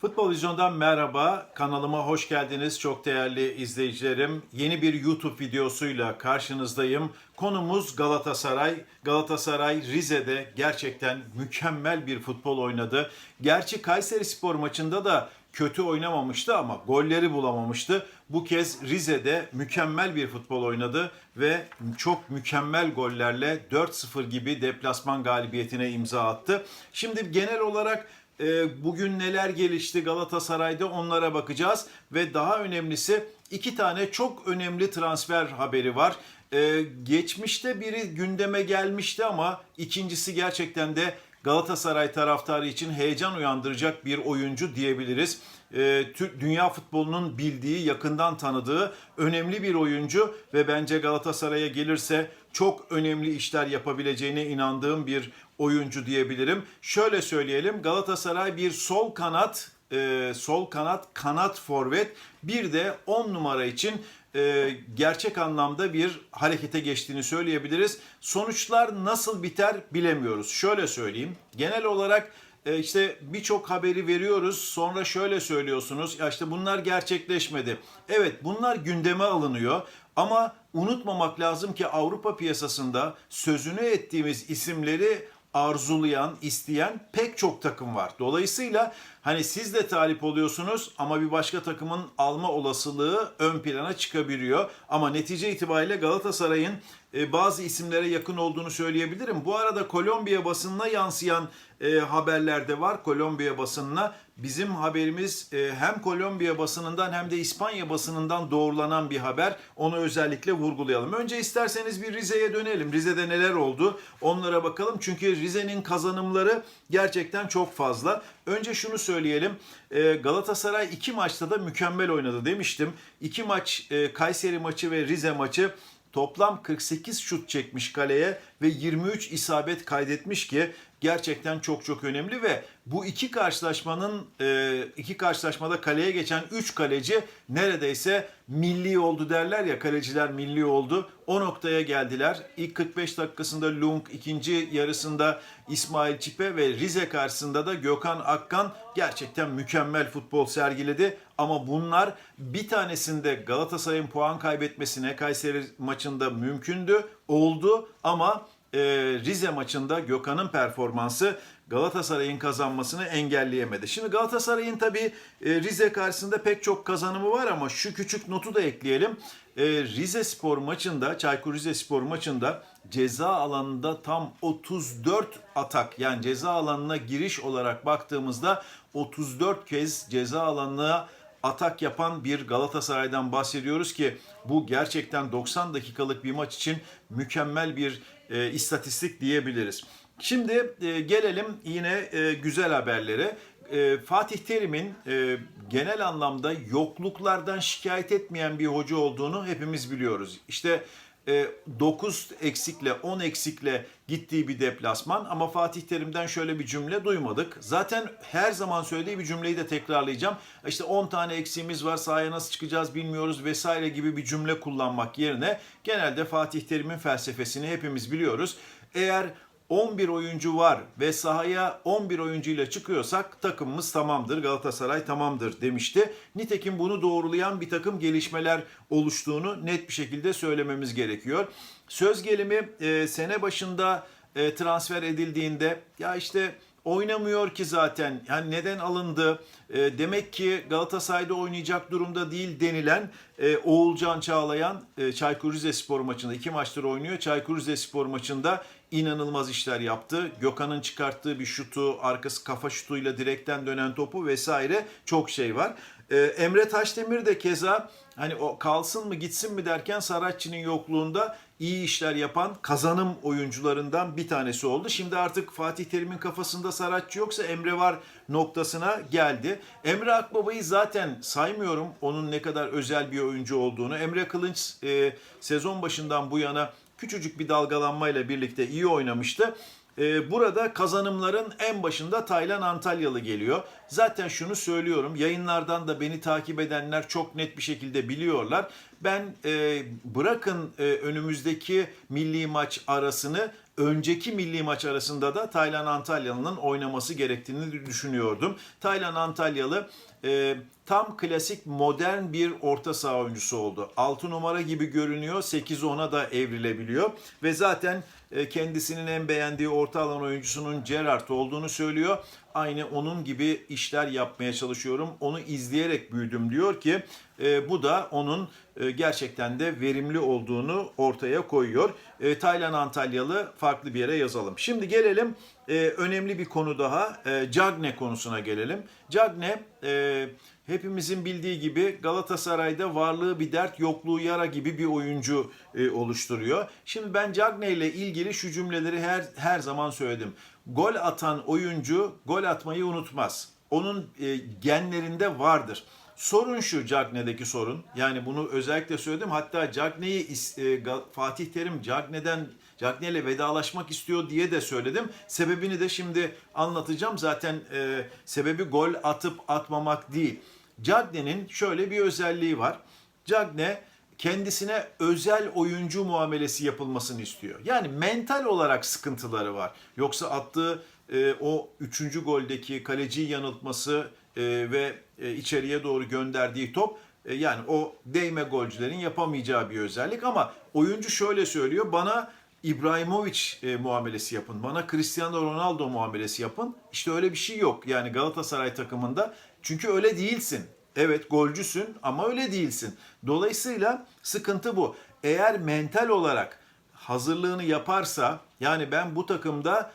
Futbol Vizyon'dan merhaba. Kanalıma hoş geldiniz çok değerli izleyicilerim. Yeni bir YouTube videosuyla karşınızdayım. Konumuz Galatasaray. Galatasaray Rize'de gerçekten mükemmel bir futbol oynadı. Gerçi Kayseri Spor maçında da kötü oynamamıştı ama golleri bulamamıştı. Bu kez Rize'de mükemmel bir futbol oynadı ve çok mükemmel gollerle 4-0 gibi deplasman galibiyetine imza attı. Şimdi genel olarak e, bugün neler gelişti Galatasaray'da onlara bakacağız ve daha önemlisi iki tane çok önemli transfer haberi var. E, geçmişte biri gündeme gelmişti ama ikincisi gerçekten de Galatasaray taraftarı için heyecan uyandıracak bir oyuncu diyebiliriz. E, dünya futbolunun bildiği, yakından tanıdığı önemli bir oyuncu ve bence Galatasaray'a gelirse çok önemli işler yapabileceğine inandığım bir oyuncu diyebilirim. Şöyle söyleyelim Galatasaray bir sol kanat, e, sol kanat, kanat forvet bir de 10 numara için e, gerçek anlamda bir harekete geçtiğini söyleyebiliriz. Sonuçlar nasıl biter bilemiyoruz. Şöyle söyleyeyim. Genel olarak e, işte birçok haberi veriyoruz. Sonra şöyle söylüyorsunuz. Ya işte bunlar gerçekleşmedi. Evet bunlar gündeme alınıyor. Ama unutmamak lazım ki Avrupa piyasasında sözünü ettiğimiz isimleri arzulayan, isteyen pek çok takım var. Dolayısıyla hani siz de talip oluyorsunuz ama bir başka takımın alma olasılığı ön plana çıkabiliyor. Ama netice itibariyle Galatasaray'ın e, bazı isimlere yakın olduğunu söyleyebilirim. Bu arada Kolombiya basınına yansıyan e, haberler de var. Kolombiya basınına bizim haberimiz e, hem Kolombiya basınından hem de İspanya basınından doğrulanan bir haber. Onu özellikle vurgulayalım. Önce isterseniz bir Rize'ye dönelim. Rize'de neler oldu? Onlara bakalım. Çünkü Rize'nin kazanımları gerçekten çok fazla. Önce şunu söyleyelim. E, Galatasaray iki maçta da mükemmel oynadı demiştim. İki maç Kayseri maçı ve Rize maçı Toplam 48 şut çekmiş kaleye ve 23 isabet kaydetmiş ki gerçekten çok çok önemli ve bu iki karşılaşmanın e, iki karşılaşmada kaleye geçen 3 kaleci neredeyse milli oldu derler ya kaleciler milli oldu. O noktaya geldiler. İlk 45 dakikasında Lung, ikinci yarısında İsmail Çipe ve Rize karşısında da Gökhan Akkan gerçekten mükemmel futbol sergiledi. Ama bunlar bir tanesinde Galatasaray'ın puan kaybetmesine Kayseri maçında mümkündü, oldu ama e, Rize maçında Gökhan'ın performansı Galatasaray'ın kazanmasını engelleyemedi. Şimdi Galatasaray'ın tabii e, Rize karşısında pek çok kazanımı var ama şu küçük notu da ekleyelim. E, Rize Spor maçında, Çaykur Rize Spor maçında ceza alanında tam 34 atak yani ceza alanına giriş olarak baktığımızda 34 kez ceza alanına atak yapan bir Galatasaray'dan bahsediyoruz ki bu gerçekten 90 dakikalık bir maç için mükemmel bir e, istatistik diyebiliriz. Şimdi e, gelelim yine e, güzel haberlere. E, Fatih Terim'in e, genel anlamda yokluklardan şikayet etmeyen bir hoca olduğunu hepimiz biliyoruz. İşte 9 eksikle 10 eksikle gittiği bir deplasman ama Fatih Terim'den şöyle bir cümle duymadık. Zaten her zaman söylediği bir cümleyi de tekrarlayacağım. İşte 10 tane eksiğimiz var sahaya nasıl çıkacağız bilmiyoruz vesaire gibi bir cümle kullanmak yerine genelde Fatih Terim'in felsefesini hepimiz biliyoruz. Eğer 11 oyuncu var ve sahaya 11 oyuncuyla çıkıyorsak takımımız tamamdır, Galatasaray tamamdır demişti. Nitekim bunu doğrulayan bir takım gelişmeler oluştuğunu net bir şekilde söylememiz gerekiyor. Söz gelimi e, sene başında e, transfer edildiğinde ya işte oynamıyor ki zaten. Yani neden alındı? E, demek ki Galatasaray'da oynayacak durumda değil denilen e, Oğulcan Çağlayan e, Çaykur Rizespor maçında iki maçtır oynuyor. Çaykur Rizespor maçında inanılmaz işler yaptı. Gökhan'ın çıkarttığı bir şutu, arkası kafa şutuyla direkten dönen topu vesaire çok şey var. Ee, Emre Taşdemir de keza hani o kalsın mı gitsin mi derken Saratçı'nın yokluğunda iyi işler yapan kazanım oyuncularından bir tanesi oldu. Şimdi artık Fatih Terim'in kafasında Saratçı yoksa Emre var noktasına geldi. Emre Akbaba'yı zaten saymıyorum onun ne kadar özel bir oyuncu olduğunu. Emre Kılınç e, sezon başından bu yana küçücük bir dalgalanmayla birlikte iyi oynamıştı. Ee, burada kazanımların en başında Taylan Antalyalı geliyor. Zaten şunu söylüyorum yayınlardan da beni takip edenler çok net bir şekilde biliyorlar. Ben e, bırakın e, önümüzdeki milli maç arasını önceki milli maç arasında da Taylan Antalyalı'nın oynaması gerektiğini düşünüyordum. Taylan Antalyalı e, tam klasik modern bir orta saha oyuncusu oldu. 6 numara gibi görünüyor. 8-10'a da evrilebiliyor. Ve zaten e, kendisinin en beğendiği orta alan oyuncusunun Gerrard olduğunu söylüyor. Aynı onun gibi işler yapmaya çalışıyorum. Onu izleyerek büyüdüm diyor ki e, bu da onun e, gerçekten de verimli olduğunu ortaya koyuyor. E, Taylan Antalyalı farklı bir yere yazalım. Şimdi gelelim e, önemli bir konu daha. E, Cagne konusuna gelelim. Cagne e, hepimizin bildiği gibi Galatasaray'da varlığı bir dert, yokluğu yara gibi bir oyuncu e, oluşturuyor. Şimdi ben Cagne ile ilgili şu cümleleri her her zaman söyledim. Gol atan oyuncu gol atmayı unutmaz. Onun e, genlerinde vardır. Sorun şu Cagne'deki sorun. Yani bunu özellikle söyledim. Hatta Cagne'yi e, Fatih Terim Cagne'den Cagne ile vedalaşmak istiyor diye de söyledim. Sebebini de şimdi anlatacağım. Zaten e, sebebi gol atıp atmamak değil. Cagne'nin şöyle bir özelliği var. Cagne kendisine özel oyuncu muamelesi yapılmasını istiyor. Yani mental olarak sıkıntıları var. Yoksa attığı e, o üçüncü goldeki kaleciyi yanıltması e, ve e, içeriye doğru gönderdiği top e, yani o değme golcülerin yapamayacağı bir özellik ama oyuncu şöyle söylüyor bana İbrahimovic e, muamelesi yapın. Bana Cristiano Ronaldo muamelesi yapın. İşte öyle bir şey yok. Yani Galatasaray takımında. Çünkü öyle değilsin. Evet golcüsün ama öyle değilsin. Dolayısıyla sıkıntı bu. Eğer mental olarak hazırlığını yaparsa yani ben bu takımda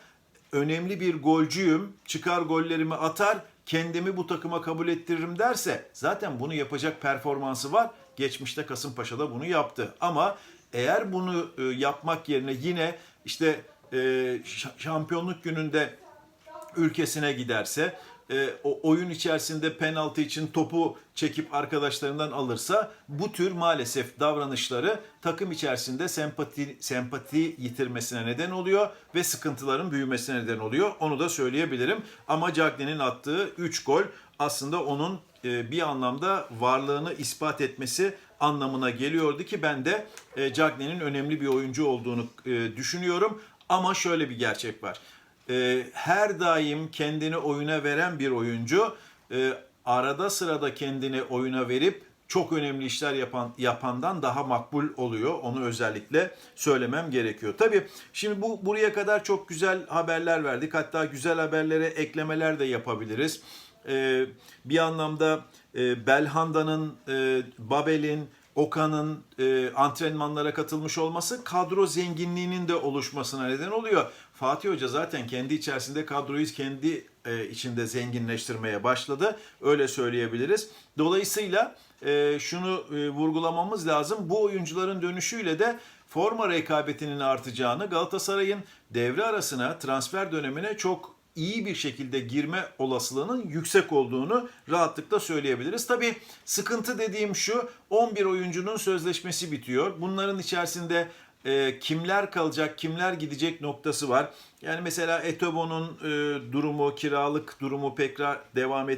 önemli bir golcüyüm, çıkar gollerimi atar, kendimi bu takıma kabul ettiririm derse zaten bunu yapacak performansı var. Geçmişte Kasımpaşa'da bunu yaptı. Ama eğer bunu e, yapmak yerine yine işte e, şampiyonluk gününde ülkesine giderse, e, o oyun içerisinde penaltı için topu çekip arkadaşlarından alırsa bu tür maalesef davranışları takım içerisinde sempati sempati yitirmesine neden oluyor ve sıkıntıların büyümesine neden oluyor. Onu da söyleyebilirim. Ama Cagney'in attığı 3 gol aslında onun e, bir anlamda varlığını ispat etmesi anlamına geliyordu ki ben de e, Cagney'in önemli bir oyuncu olduğunu e, düşünüyorum. Ama şöyle bir gerçek var e, her daim kendini oyuna veren bir oyuncu e, arada sırada kendini oyuna verip çok önemli işler yapan yapandan daha makbul oluyor. Onu özellikle söylemem gerekiyor. Tabii şimdi bu buraya kadar çok güzel haberler verdik. Hatta güzel haberlere eklemeler de yapabiliriz. E, bir anlamda e, Belhanda'nın, e, Babel'in, Okan'ın e, antrenmanlara katılmış olması kadro zenginliğinin de oluşmasına neden oluyor. Fatih Hoca zaten kendi içerisinde kadroyu kendi e, içinde zenginleştirmeye başladı. Öyle söyleyebiliriz. Dolayısıyla şunu vurgulamamız lazım. Bu oyuncuların dönüşüyle de forma rekabetinin artacağını Galatasaray'ın devre arasına transfer dönemine çok iyi bir şekilde girme olasılığının yüksek olduğunu rahatlıkla söyleyebiliriz. Tabii sıkıntı dediğim şu 11 oyuncunun sözleşmesi bitiyor. Bunların içerisinde e, kimler kalacak, kimler gidecek noktası var. Yani mesela Etobo'nun e, durumu, kiralık durumu pek devam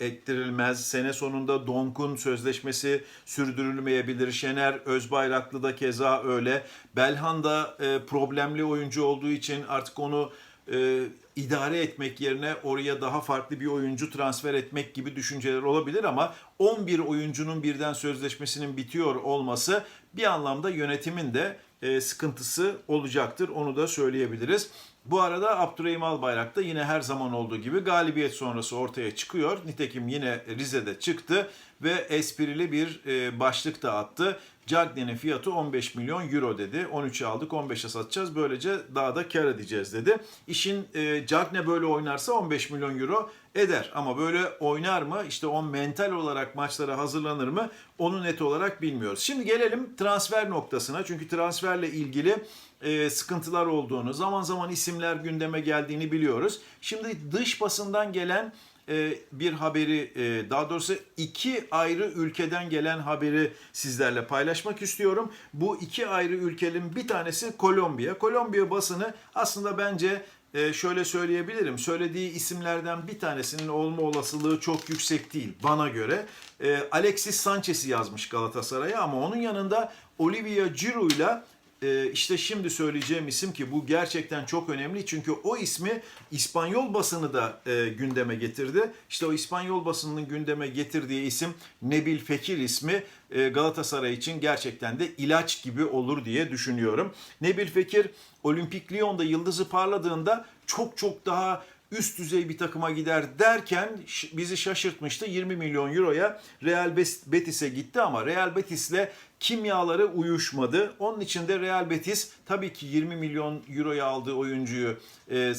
ettirilmez. Sene sonunda Donk'un sözleşmesi sürdürülmeyebilir. Şener Özbayraklı da keza öyle. Belhanda e, problemli oyuncu olduğu için artık onu e, idare etmek yerine oraya daha farklı bir oyuncu transfer etmek gibi düşünceler olabilir ama 11 oyuncunun birden sözleşmesinin bitiyor olması bir anlamda yönetimin de e, sıkıntısı olacaktır. Onu da söyleyebiliriz. Bu arada Abdurrahim Albayrak da yine her zaman olduğu gibi galibiyet sonrası ortaya çıkıyor. Nitekim yine Rize'de çıktı ve esprili bir e, başlık da attı. Cagney'in fiyatı 15 milyon euro dedi. 13'e aldık 15'e satacağız. Böylece daha da kar edeceğiz dedi. İşin e, Cagney böyle oynarsa 15 milyon euro eder. Ama böyle oynar mı? İşte o mental olarak maçlara hazırlanır mı? Onu net olarak bilmiyoruz. Şimdi gelelim transfer noktasına. Çünkü transferle ilgili e, sıkıntılar olduğunu, zaman zaman isimler gündeme geldiğini biliyoruz. Şimdi dış basından gelen e, bir haberi, e, daha doğrusu iki ayrı ülkeden gelen haberi sizlerle paylaşmak istiyorum. Bu iki ayrı ülkenin bir tanesi Kolombiya. Kolombiya basını aslında bence e, şöyle söyleyebilirim. Söylediği isimlerden bir tanesinin olma olasılığı çok yüksek değil bana göre. E, Alexis Sanchez'i yazmış Galatasaray'a ama onun yanında Olivia Giroud'la e, işte şimdi söyleyeceğim isim ki bu gerçekten çok önemli çünkü o ismi İspanyol basını da e, gündeme getirdi. İşte o İspanyol basınının gündeme getirdiği isim Nebil Fekir ismi e, Galatasaray için gerçekten de ilaç gibi olur diye düşünüyorum. Nebil Fekir Olimpik Lyon'da yıldızı parladığında çok çok daha üst düzey bir takıma gider derken bizi şaşırtmıştı. 20 milyon euroya Real Betis'e gitti ama Real Betis'le kimyaları uyuşmadı. Onun için de Real Betis tabii ki 20 milyon euroya aldığı oyuncuyu e,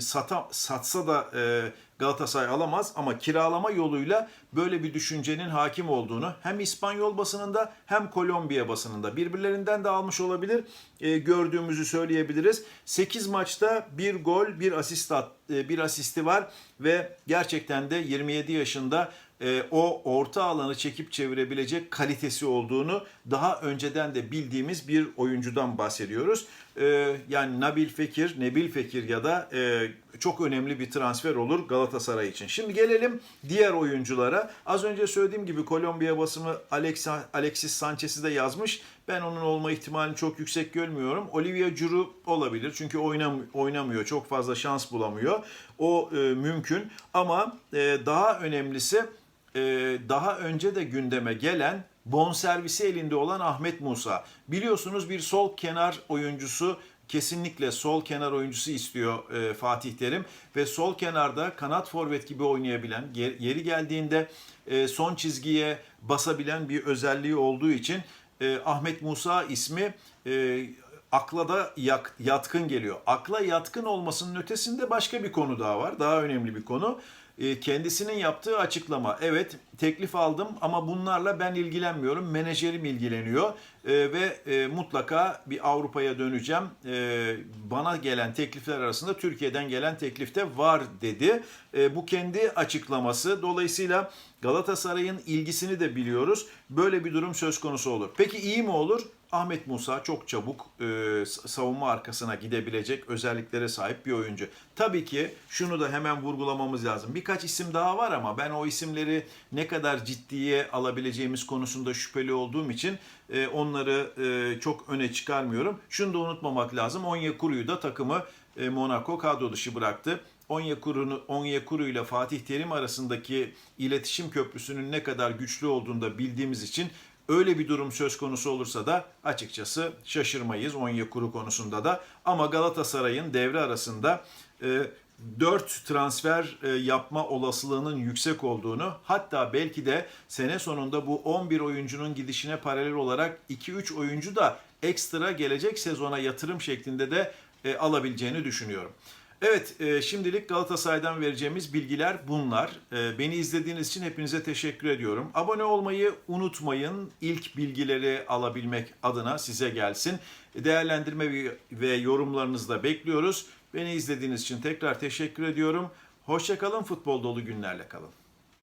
sata, satsa da e, Galatasaray alamaz ama kiralama yoluyla böyle bir düşüncenin hakim olduğunu hem İspanyol basınında hem Kolombiya basınında birbirlerinden de almış olabilir e, gördüğümüzü söyleyebiliriz. 8 maçta bir gol, bir asist at, e, bir asisti var ve gerçekten de 27 yaşında e, o orta alanı çekip çevirebilecek kalitesi olduğunu daha önceden de bildiğimiz bir oyuncudan bahsediyoruz. E, yani Nabil Fekir, Nebil Fekir ya da e, çok önemli bir transfer olur Galatasaray için. Şimdi gelelim diğer oyunculara. Az önce söylediğim gibi Kolombiya basımı Alex, Alexis Sanchez'i de yazmış. Ben onun olma ihtimalini çok yüksek görmüyorum. Olivia Giroud olabilir çünkü oynam oynamıyor. Çok fazla şans bulamıyor. O e, mümkün ama e, daha önemlisi e, daha önce de gündeme gelen bonservisi elinde olan Ahmet Musa. Biliyorsunuz bir sol kenar oyuncusu kesinlikle sol kenar oyuncusu istiyor e, Fatih Terim ve sol kenarda kanat forvet gibi oynayabilen yer- yeri geldiğinde e, son çizgiye basabilen bir özelliği olduğu için e, Ahmet Musa ismi e, akla da yatkın geliyor. Akla yatkın olmasının ötesinde başka bir konu daha var. Daha önemli bir konu. E, kendisinin yaptığı açıklama. Evet teklif aldım ama bunlarla ben ilgilenmiyorum. Menajerim ilgileniyor E, ve e, mutlaka bir Avrupa'ya döneceğim. Bana gelen teklifler arasında Türkiye'den gelen teklif de var dedi. Bu kendi açıklaması. Dolayısıyla Galatasaray'ın ilgisini de biliyoruz. Böyle bir durum söz konusu olur. Peki iyi mi olur? Ahmet Musa çok çabuk e, savunma arkasına gidebilecek özelliklere sahip bir oyuncu. Tabii ki şunu da hemen vurgulamamız lazım. Birkaç isim daha var ama ben o isimleri ne kadar ciddiye alabileceğimiz konusunda şüpheli olduğum için e, onları e, çok öne çıkarmıyorum. Şunu da unutmamak lazım. Onyekuru'yu da takımı e, Monaco kadro dışı bıraktı. Onyekuru'nu Onyekuru ile Fatih Terim arasındaki iletişim köprüsünün ne kadar güçlü olduğunu da bildiğimiz için öyle bir durum söz konusu olursa da açıkçası şaşırmayız Onyekuru konusunda da. Ama Galatasaray'ın devre arasında e, 4 transfer e, yapma olasılığının yüksek olduğunu hatta belki de sene sonunda bu 11 oyuncunun gidişine paralel olarak 2-3 oyuncu da ekstra gelecek sezona yatırım şeklinde de e, alabileceğini düşünüyorum. Evet, e, şimdilik Galatasaray'dan vereceğimiz bilgiler bunlar. E, beni izlediğiniz için hepinize teşekkür ediyorum. Abone olmayı unutmayın. İlk bilgileri alabilmek adına size gelsin. Değerlendirme ve- yorumlarınızı da bekliyoruz. Beni izlediğiniz için tekrar teşekkür ediyorum. Hoşçakalın, futbol dolu günlerle kalın.